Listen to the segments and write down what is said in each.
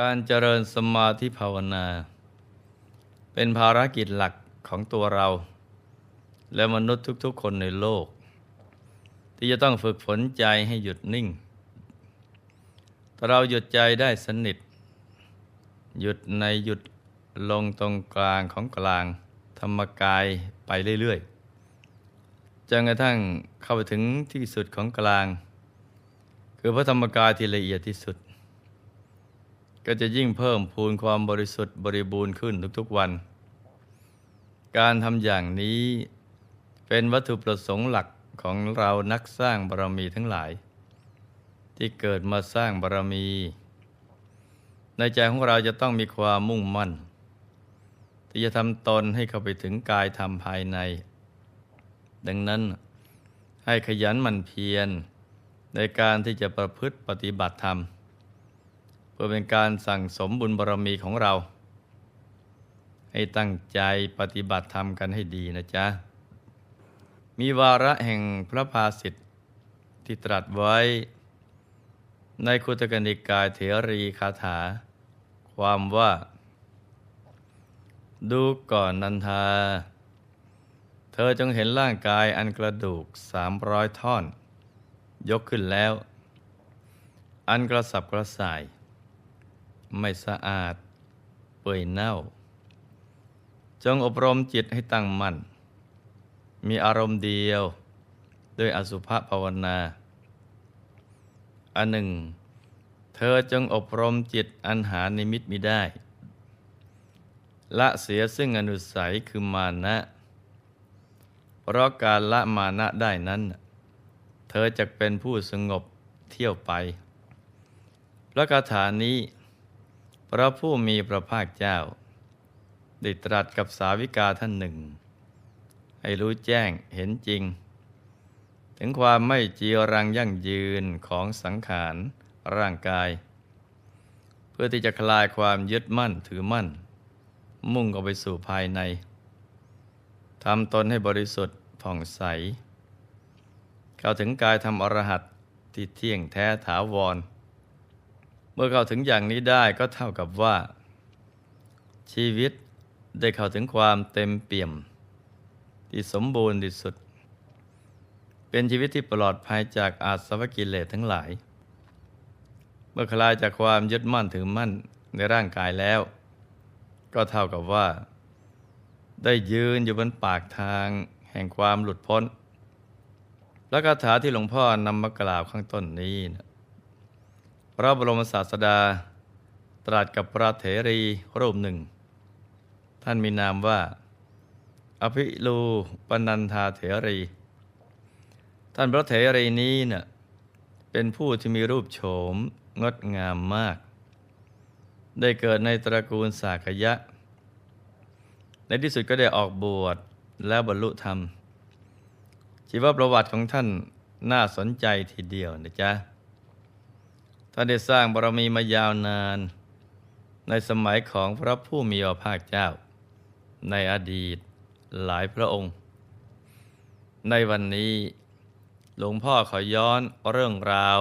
การเจริญสมาธิภาวนา เป็นภารกิจหลักของตัวเรา และมนุษย์ทุกๆ คนในโลก ที่จะต้องฝึกฝนใจให้หยุดนิ่ง ถ้าเราหยุดใจได้สนิท หยุดในหยุดลงตรงกลางของกลาง ธรรมกายไปเรื่อยๆจนกระทั่งเข้าไปถึงที่สุดของกลาง คือพระธรรมกายที่ละเอียดที่สุด ก็จะยิ่งเพิ่มพูนความบริสุทธิ์บริบูรณ์ขึ้นทุกๆวัน การทำอย่างนี้เป็นวัตถุประสงค์หลักของเรานักสร้างบารมีทั้งหลาย ที่เกิดมาสร้างบารมี ในใจของเราจะต้องมีความมุ่งมั่น ที่จะทำตนให้เข้าไปถึงกายธรรมภายใน ดังนั้นให้ขยันหมั่นเพียรในการที่จะประพฤติปฏิบัติธรรม เพื่อเป็นการสั่งสมบุญบารมีของเรา ให้ตั้งใจปฏิบัติธรรมกันให้ดีนะจ๊ะ มีวาระแห่งพระภาสิทธิ์ที่ตรัสไว้ ในคุตกนิกายเถรีคาถา ความว่า ดูก่อนนันทา เธอจงเห็นร่างกายอันกระดูกสามร้อยท่อน ยกขึ้นแล้ว อันกระสับกระส่าย ไม่สะอาด เปื่อยเน่า จงอบรมจิตให้ตั้งมั่น มีอารมณ์เดียวด้วยอสุภภาวนา อันหนึ่ง เธอจงอบรมจิตอันหานิมิตมิได้ ละเสียซึ่งอนุสัยคือมานะ เพราะการละมานะได้นั้น เธอจะเป็นผู้สงบเที่ยวไปพระคาถานี้ พระผู้มีพระภาคเจ้า ได้ตรัสกับสาวิกาท่านหนึ่ง ให้รู้แจ้งเห็นจริง ถึงความไม่จีรังยั่งยืนของสังขารร่างกาย เพื่อที่จะคลายความยึดมั่นถือมั่น มุ่งเข้าไปสู่ภายในทำตนให้บริสุทธิ์ผ่องใส เข้าถึงกายทำอรหัตที่เที่ยงแท้ถาวร เมื่อเข้าถึงอย่างนี้ได้ก็เท่ากับว่า ชีวิตได้เข้าถึงความเต็มเปี่ยม ที่สมบูรณ์ที่สุด เป็นชีวิตที่ปลอดภัยจากอาสวะกิเลสทั้งหลาย เมื่อคลายจากความยึดมั่นถือมั่นในร่างกายแล้ว ก็เท่ากับว่า ได้ยืนอยู่บนปากทางแห่งความหลุดพ้น และคาถาที่หลวงพ่อนำมากล่าวข้างต้นนี้นะ พระบรมศาสดา ตรัสกับพระเถรีรูปหนึ่ง ท่านมีนามว่า อภิลูปนันธาเถรี ท่านพระเถรีนี้เนะ่ยเป็นผู้ที่มีรูปโฉมงดงามมาก ได้เกิดในตระกูลสากยะ ในที่สุดก็ได้ออกบวชแล้วบรรลุธรรมชีวประวัติของท่านน่าสนใจทีเดียวนะจ๊ะ ท่านได้สร้างบารมีมายาวนาน ในสมัยของพระผู้มีพระภาคเจ้า ในอดีตหลายพระองค์ ในวันนี้หลวงพ่อขอย้อนเรื่องราว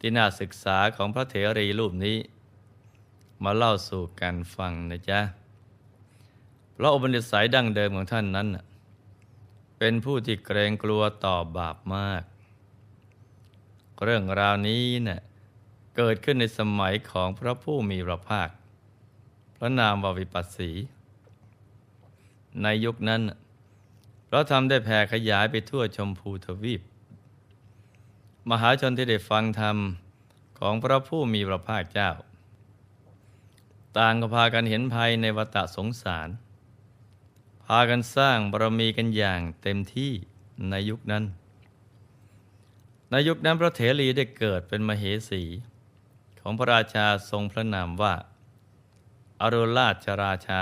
ที่น่าศึกษาของพระเถรีรูปนี้ มาเล่าสู่กันฟังนะจ๊ะเพราะอุปนิสัยดั้งเดิมของท่านนั้น เป็นผู้ที่เกรงกลัวต่อบาปมาก เรื่องราวนี้เนะ่ย เกิดขึ้นในสมัยของพระผู้มีพระภาค พระนามววิปัสสี ในยุคนั้นพระธรรมได้แผ่ขยายไปทั่วชมพูทวีป มหาชนที่ได้ฟังธรรมของพระผู้มีพระภาคเจ้า ต่างก็พากันเห็นภัยในวัฏสงสาร พากันสร้างบารมีกันอย่างเต็มที่ในยุคนั้นในยุคนั้นพระเถรีได้เกิดเป็นมเหสี ของพระราชาทรงพระนามว่าอรุราชราชา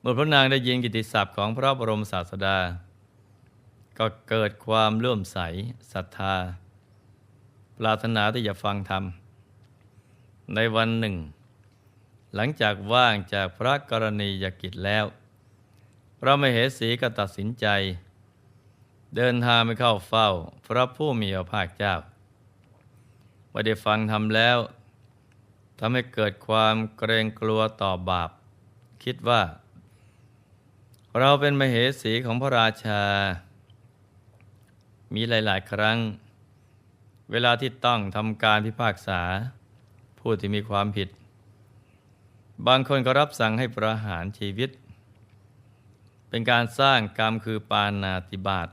เมื่อพระนางได้ยินกิตติศัพท์ของพระบรมศาสดา ก็เกิดความเลื่อมใสศรัทธา ปรารถนาที่จะฟังธรรม ในวันหนึ่ง หลังจากว่างจากพระกรณียกิจแล้ว พระมเหสีก็ตัดสินใจ เดินทางไปเข้าเฝ้าพระผู้มีพระภาคเจ้า ว่าได้ฟังธรรมแล้วทำให้เกิดความเกรงกลัวต่อบาป คิดว่า เราเป็นมเหสีของพระราชา มีหลาย ๆ ครั้ง เวลาที่ต้องทำการพิพากษา ผู้ที่มีความผิด บางคนก็รับสั่งให้ประหารชีวิต เป็นการสร้างกรรมคือปานาติบาต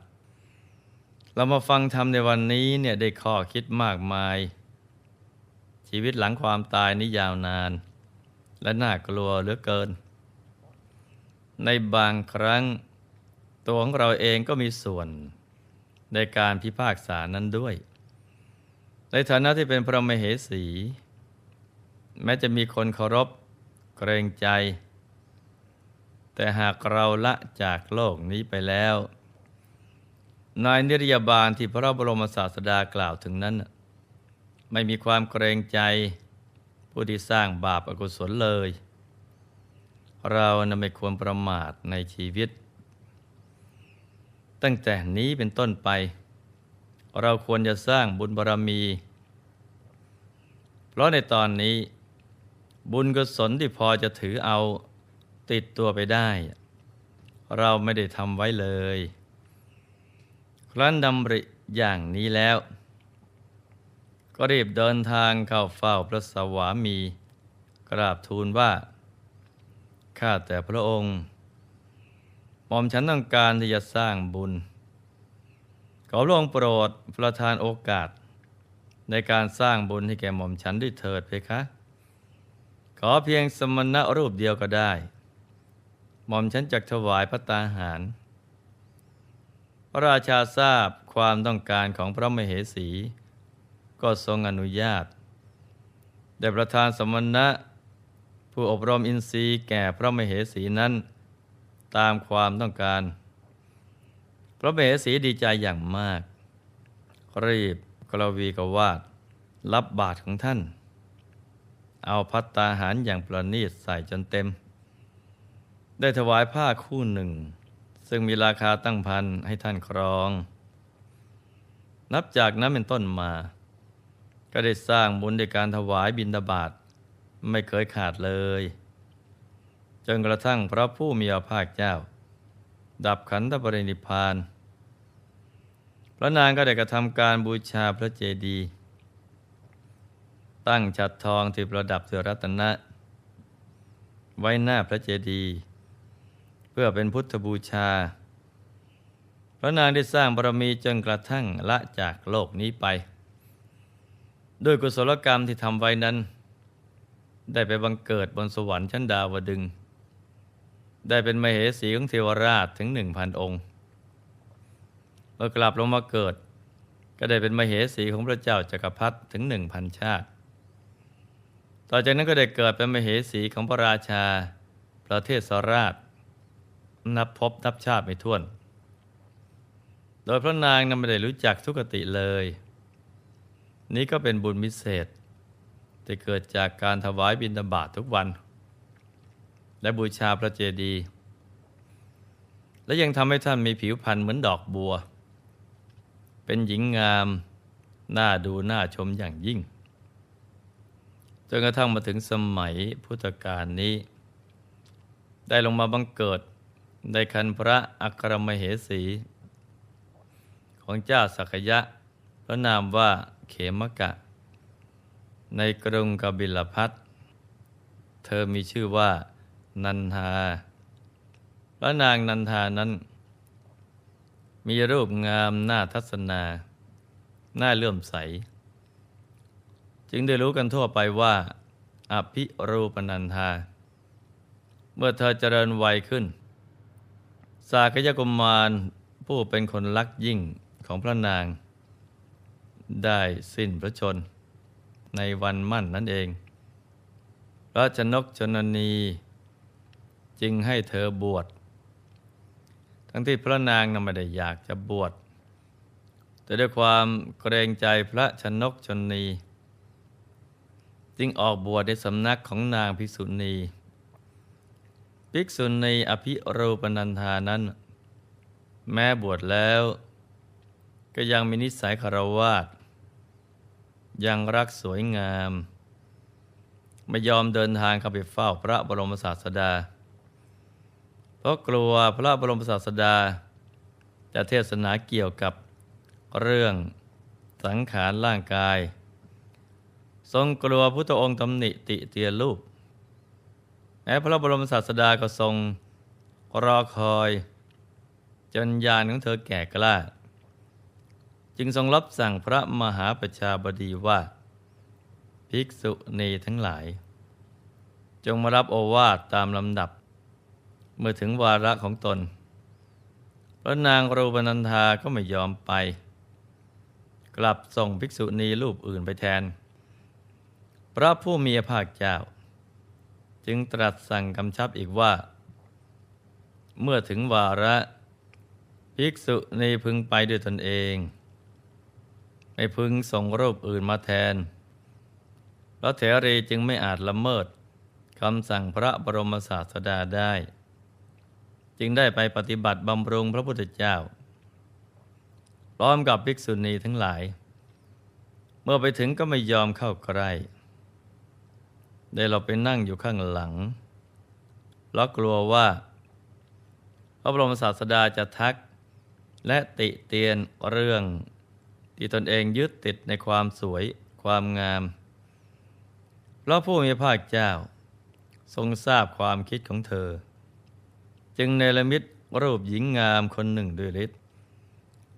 เรามาฟังธรรมในวันนี้เนี่ยได้ข้อคิดมากมาย ชีวิตหลังความตายนี้ยาวนาน และน่ากลัวเหลือเกิน ในบางครั้ง ตัวของเราเองก็มีส่วนในการพิพากษานั้นด้วย ในฐานะที่เป็นพระมเหสี แม้จะมีคนเคารพเกรงใจ แต่หากเราละจากโลกนี้ไปแล้ว นายนิรยาบาลที่พระบรมศาสดากล่าวถึงนั้น ไม่มีความเกรงใจผู้ที่สร้างบาปอกุศลเลย เรานะไม่ควรประมาทในชีวิต ตั้งแต่นี้เป็นต้นไป เราควรจะสร้างบุญบารรมี เพราะในตอนนี้ บุญกุศลที่พอจะถือเอาติดตัวไปได้ เราไม่ได้ทำไว้เลย ครั้นดำริอย่างนี้แล้ว ก็รีบเดินทางเข้าเฝ้าพระสวามี กราบทูลว่า ข้าแต่พระองค์หม่อมฉันต้องการที่จะสร้างบุญ ขอพระองค์โปรดประทานโอกาส ในการสร้างบุญให้แก่หม่อมฉันด้วยเถิดเพคะ ขอเพียงสมณะรูปเดียวก็ได้ หม่อมฉันจักถวายพระตาหาร พระราชาทราบความต้องการของพระมเหสี ก็ทรงอนุญาต ได้ประทานสมณะ ผู้อบรมอินทรีย์แก่พระมเหสีนั้น ตามความต้องการ พระมเหสีดีใจอย่างมาก รีบกรวีกวาด รับบาทของท่าน เอาพัตตาหารอย่างประณีตใส่จนเต็ม ได้ถวายผ้าคู่หนึ่ง ซึ่งมีราคาตั้งพันให้ท่านครองนับจากนั้นเป็นต้นมา ก็ได้สร้างบุญในการถวายบิณฑบาตไม่เคยขาดเลย จนกระทั่งพระผู้มีพระภาคเจ้า ดับขันธปรินิพาน พระนางก็ได้กระทำการบูชาพระเจดีย์ตั้งฉัดทองที่ประดับเสือรัตนะ ไว้หน้าพระเจดีย์เพื่อเป็นพุทธบูชา พระนางได้สร้างบารมีจนกระทั่งละจากโลกนี้ไป ด้วยกุศลกรรมที่ทำไว้นั้น ได้ไปบังเกิดบนสวรรค์ชั้นดาวดึง ได้เป็นมเหสีของเทวราชถึงหนึ่งพันองค์ เมื่อกลับลงมาเกิด ก็ได้เป็นมเหสีของพระเจ้าจักรพรรดิถึงหนึ่งพันชาติ ต่อจากนั้นก็ได้เกิดเป็นมเหสีของพระราชา ประเทศสราช นับพบนับชาติไม่ถ้วน โดยพระนางนั้นไม่ได้รู้จักทุกติเลย นี้ก็เป็นบุญมิเศษที่เกิดจากการถวายบิณฑบาตททุกวัน และบูชาพระเจดีย์และยังทำให้ท่านมีผิวพรรณเหมือนดอกบัว เป็นหญิงงามน่าดูน่าชมอย่างยิ่งจนกระทั่งมาถึงสมัยพุทธกาลนี้ ได้ลงมาบังเกิดในคันพระอัครมเหสี ของเจ้าสักยะ พระนามว่าเขมกะ ในกรุงกบิลพัทเธอมีชื่อว่า นันทา พระนางนันทานั้น มีรูปงามหน้าทัศนา หน้าเลื่อมใส จึงได้รู้กันทั่วไปว่า อภิรูปนันทา เมื่อเธอเจริญวัยขึ้น สากยกุมารผู้เป็นคนรักยิ่งของพระนาง ได้สิ้นพระชน ในวันมั่นนั่นเอง พระชนกชนนีจึงให้เธอบวช ทั้งที่พระนางนั้นไม่ได้อยากจะบวช แต่ด้วยความเกรงใจพระชนกชนนี จึงออกบวชในสำนักของนางภิกษุณี ภิกษุณีอภิรูปนันธานั้น แม้บวชแล้วก็ยังมีนิสัยคารวาส ยังรักสวยงาม ไม่ยอมเดินทางเข้าไปเฝ้าพระบรมศาสดา เพราะกลัวพระบรมศาสดา จะเทศนาเกี่ยวกับเรื่องสังขารร่างกาย ทรงกลัวพุทธองค์ตำหนิติเตียนรูปแม้พระบรมศาสดาก็ทรงรอคอย จนญาณของเธอแก่กล้า จึงทรงรับสั่งพระมหาประชาบดีว่า ภิกษุณีทั้งหลาย จงมารับโอวาทตามลำดับ เมื่อถึงวาระของตน พระนางรูปนันธาก็ไม่ยอมไป กลับส่งภิกษุณีรูปอื่นไปแทน พระผู้มีพระภาคเจ้า จึงตรัสสั่งกำชับอีกว่า เมื่อถึงวาระภิกษุณีพึงไปด้วยตนเอง ไม่พึงส่งรูปอื่นมาแทน พระเถรีจึงไม่อาจละเมิดคำสั่งพระบรมศาสดาได้ จึงได้ไปปฏิบัติบำรุงพระพุทธเจ้า พร้อมกับภิกษุณีทั้งหลาย เมื่อไปถึงก็ไม่ยอมเข้าใกล้ได้เราไปนั่งอยู่ข้างหลังเพราะกลัวว่า พระบรมศาสดาจะทักและติเตียนเรื่อง ที่ตนเองยึดติดในความสวยความงาม เพราะผู้มีพระเจ้า ทรงทราบความคิดของเธอ จึงเนรมิตรูปหญิงงามคนหนึ่งด้วยฤทธิ์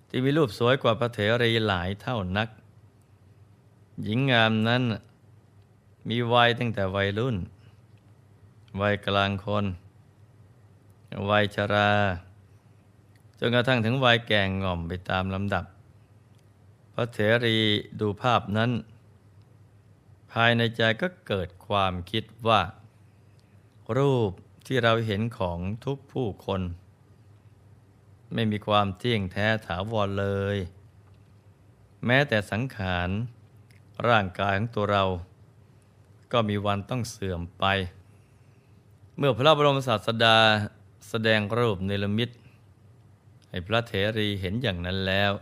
ที่มีรูปสวยกว่าพระเถรีหลายเท่านัก หญิงงามนั้นมีวัยตั้งแต่วัยรุ่น วัยกลางคน วัยชรา จนกระทั่งถึงวัยแก่งง่อมไปตามลำดับ ระเถรีดูภาพนั้น ภายในใจก็เกิดความคิดว่า รูปที่เราเห็นของทุกผู้คน ไม่มีความเที่ยงแท้ถาวรเลย แม้แต่สังขาร ร่างกายของตัวเรา ก็มีวันต้องเสื่อมไป เมื่อพระบรมศาสดาแสดงรูปเนรมิตให้พระเถรีเห็นอย่างนั้นแล้ว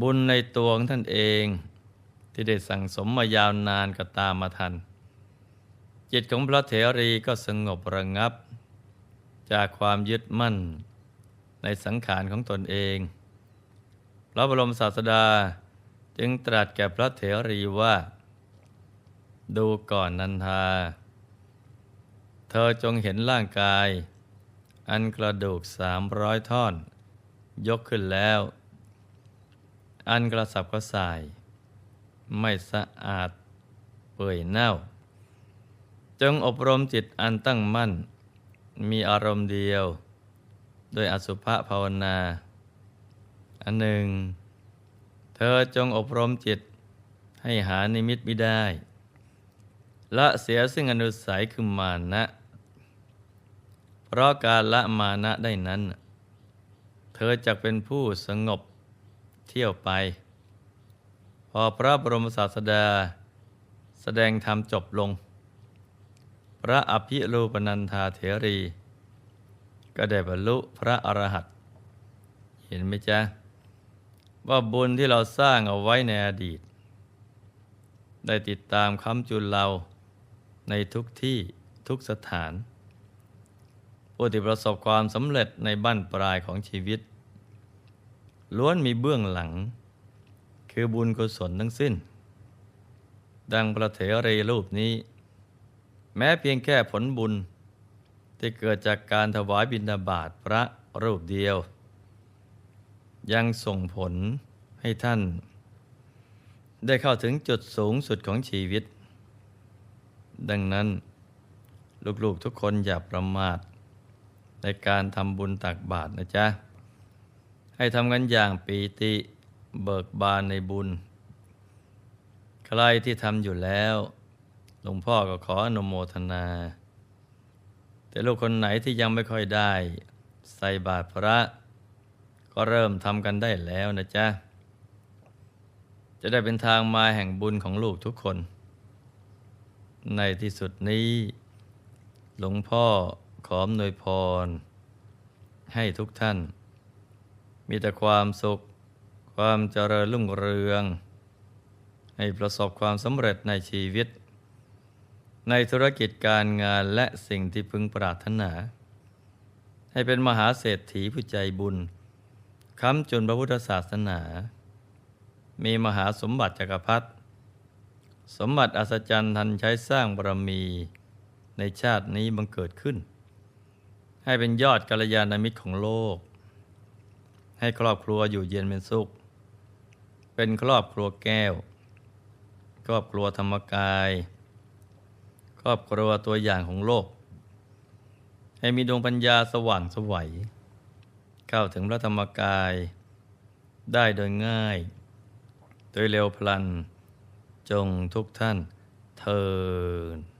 บุญในตัวของท่านเอง ที่ได้สั่งสมมายาวนานก็ตามมาทัน จิตของพระเถรีก็สงบระงับ จากความยึดมั่นในสังขารของตนเองพระบรมศาสดาจึงตรัสแก่พระเถรีว่า ดูก่อนนันทา เธอจงเห็นร่างกาย อันกระดูกสามร้อยท่อน ยกขึ้นแล้ว อันกระสับกระส่าย ไม่สะอาดเปื่อยเน่า จงอบรมจิตอันตั้งมั่น มีอารมณ์เดียว โดยอสุภะภาวนา อันหนึ่ง เธอจงอบรมจิตให้หานิมิตไม่ได้ ละเสียซึ่งอนุสัยคือมานะ เพราะการละมานะได้นั้น เธอจะเป็นผู้สงบ เที่ยวไป พอพระบรมศาสดา แสดงธรรมจบลง พระอภิรูปนันธาเถรี ก็ได้บรรลุพระอรหันต์เห็นไหมจ๊ะ ว่าบุญที่เราสร้างเอาไว้ในอดีต ได้ติดตามคำจุนเราในทุกที่ทุกสถานผู้ที่ประสบความสำเร็จในบั้นปลายของชีวิต ล้วนมีเบื้องหลัง คือบุญกุศลทั้งสิ้น ดังพระเถรีรูปนี้ แม้เพียงแค่ผลบุญ ที่เกิดจากการถวายบิณฑบาตพระรูปเดียว ยังส่งผลให้ท่าน ได้เข้าถึงจุดสูงสุดของชีวิต ดังนั้นลูกๆทุกคนอย่าประมาทในการทำบุญตักบาตรนะจ๊ะ ให้ทำกันอย่างปีติเบิกบานในบุญ ใครที่ทำอยู่แล้ว หลวงพ่อก็ขออนุโมทนา แต่ลูกคนไหนที่ยังไม่ค่อยได้ ใส่บาตรพระ ก็เริ่มทำกันได้แล้วนะจ๊ะ จะได้เป็นทางมาแห่งบุญของลูกทุกคน ในที่สุดนี้ หลวงพ่อขอมนวยพร ให้ทุกท่าน มีแต่ความสุข ความเจริญรุ่งเรือง ให้ประสบความสำเร็จในชีวิต ในธุรกิจการงานและสิ่งที่พึงปรารถนา ให้เป็นมหาเศรษฐีผู้ใจบุญค้ำจุนพระพุทธศาสนา มีมหาสมบัติจักรพรรดิสมบัติอัศจรรย์ทันใช้สร้างบารมีในชาตินี้บังเกิดขึ้น ให้เป็นยอดกัลยาณมิตรของโลก ให้ครอบครัวอยู่เย็นเป็นสุข เป็นครอบครัวแก้ว ครอบครัวธรรมกาย ครอบครัวตัวอย่างของโลก ให้มีดวงปัญญาสว่างสวัย เข้าถึงพระธรรมกาย ได้โดยง่าย โดยเร็วพลัน จงทุกท่านเทิน